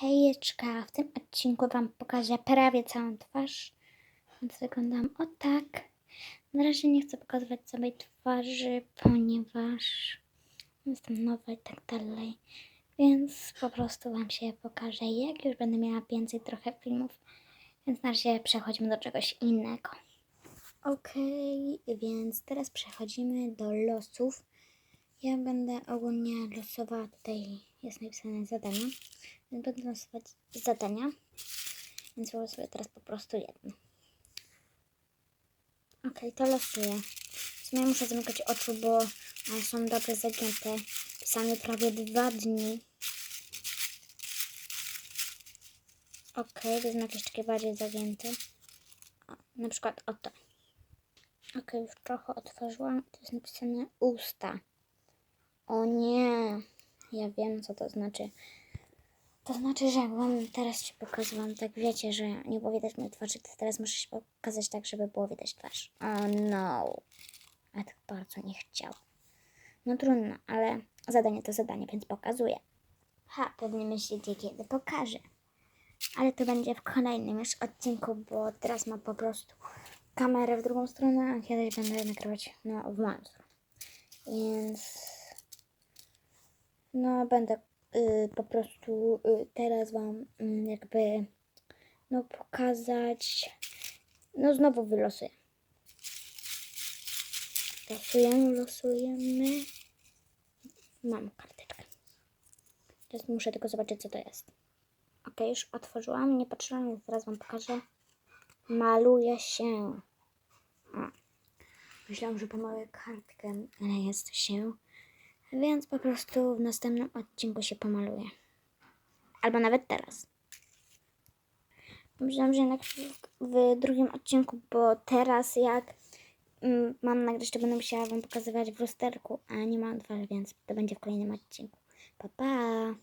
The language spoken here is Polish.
Hejeczka, w tym odcinku Wam pokażę prawie całą twarz, więc wyglądam o tak. Na razie nie chcę pokazywać całej twarzy, ponieważ jestem nowa i tak dalej, więc po prostu Wam się pokażę, jak już będę miała więcej trochę filmów, więc na razie przechodzimy do czegoś innego. Okej, więc teraz przechodzimy do losów. Ja będę ogólnie losowała, tutaj jest napisane zadania, więc będę losować zadania, więc losuję teraz po prostu jedno. Okej, to losuję. W sumie muszę zamykać oczu, bo one są dobrze zagięte. Pisanie prawie dwa dni. Okej, wezmę jakieś takie bardziej zagięte. Na przykład oto. Okej, już trochę otworzyłam. To jest napisane usta. O nie, ja wiem co to znaczy. To znaczy, że jak wam teraz się pokazywałam, tak wiecie, że nie było widać mojej twarzy, to teraz muszę się pokazać tak, żeby było widać twarz. O no. A tak bardzo nie chciał. No trudno, ale zadanie to zadanie, więc pokazuję. Ha, pewnie myślicie, kiedy pokażę. Ale to będzie w kolejnym już odcinku, bo teraz mam po prostu kamerę w drugą stronę, a kiedyś będę nagrywać no, w moją stronę. Więc no będę y, po prostu y, teraz wam y, jakby no pokazać no znowu wylosuję. Losujemy, losujemy. Mam karteczkę. Teraz muszę tylko zobaczyć co to jest. Ok, już otworzyłam, nie patrzyłam, więc teraz wam pokażę. Maluje się. O. Myślałam, że pomaluję kartkę, ale jest się. Więc po prostu w następnym odcinku się pomaluję. Albo nawet teraz. Myślałam, że jednak w, drugim odcinku, bo teraz jak mm, mam nagrać, to będę musiała Wam pokazywać w lusterku, a nie mam twarzy, więc to będzie w kolejnym odcinku. Pa, pa!